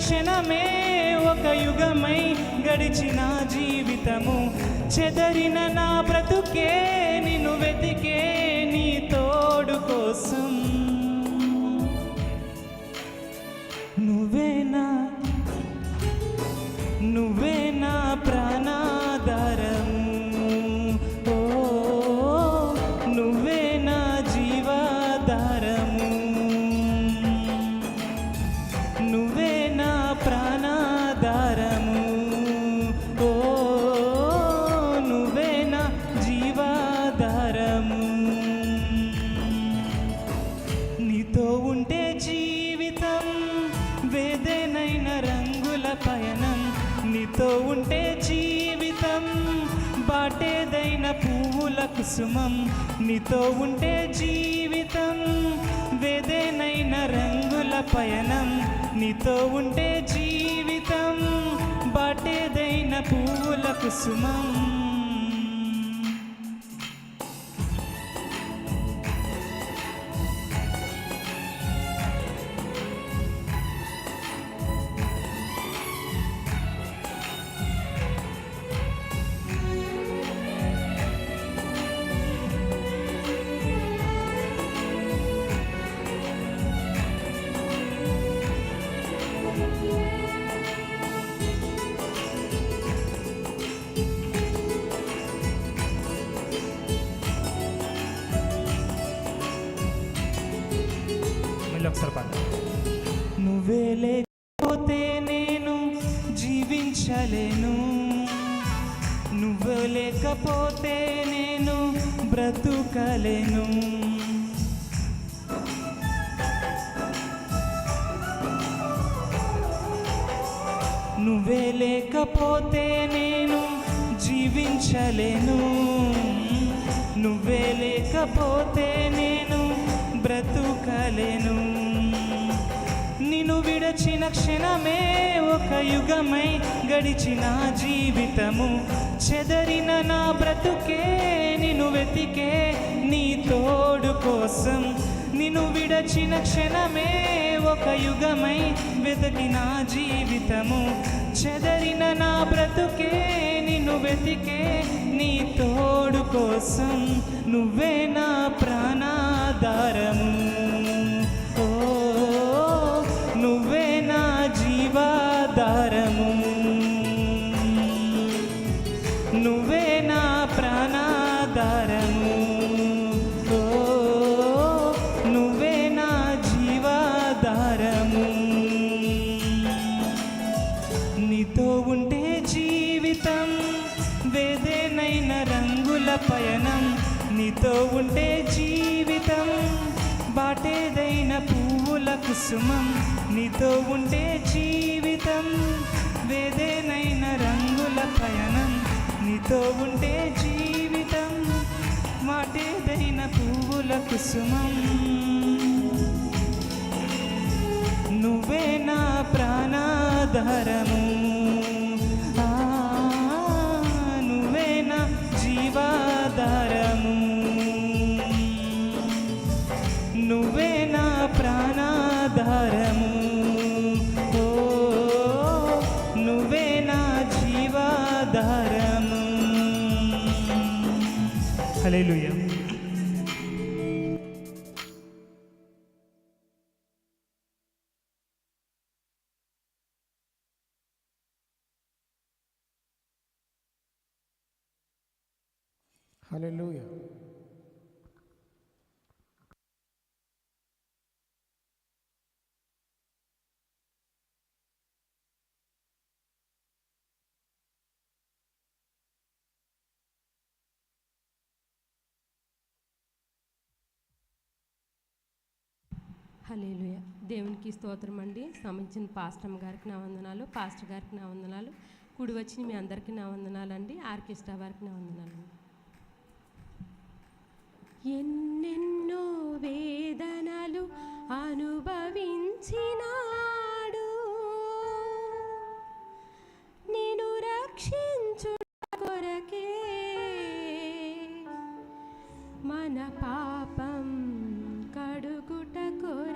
క్షణమే ఒక యుగమై గడిచిన జీవితము. చెదరిన నా బ్రతుకే నిన్ను వెతికే నీ తోడు కోసం. నువ్వేనా నువ్వే నా నీతో ఉంటే జీవితం వేదేనైన రంగుల పయనం. నీతో ఉంటే జీవితం బాటేదైన పువ్వుల కుసుమం నువ్వులేకపోతే నేను బ్రతుకలేను. నువ్వే లేకపోతే నేను జీవించలేను. నువ్వే లేకపోతే నేను బ్రతుకలేను. నిన్ను క్షణమే ఒక యుగమై గడిచిన జీవితము. చెదరిన నా బ్రతుకే నిన్ను వెతికే నీ తోడు కోసం. నిన్ను విడచిన క్షణమే ఒక యుగమై వెతికిన జీవితము. చెదరిన నా బ్రతుకే నిన్ను వెతికే నీ తోడు కోసం. నువ్వే నా ప్రాణాధారము. ఆధారము నువ్వే నా ప్రాణాధారము. నువ్వే నా జీవాధారము. నీతో ఉంటే జీవితం వేదేనైన రంగుల పయనం. నీతో ఉంటే జీవితం కుసుమం నీతో ఉంటే జీవితం వేదేనైన రంగుల పయనం. నీతో ఉంటే జీవితం మాటేదైన పువ్వుల కుసుమం. నువ్వే నా ప్రాణాధారము. ప్రాణాధారము ఓ నువ్వే నా జీవాధారము. హల్లెలూయా. హల్లెలూయా. హలేలుయ దేవునికి స్తోత్రం అండి. సంబంధించిన పాస్టమ్ గారికి నా వందనాలు పాస్టర్ గారికి నా వందనాలు. కుడి వచ్చిన మీ అందరికీ నా వందనాలు అండి ఆర్కెస్ట్రా వారికి నా వందనాలు ఎన్నెన్నో వేదనలు అనుభవించినాడు. నేను రక్షించు కొరకే మన పాపం కడుగుట కొర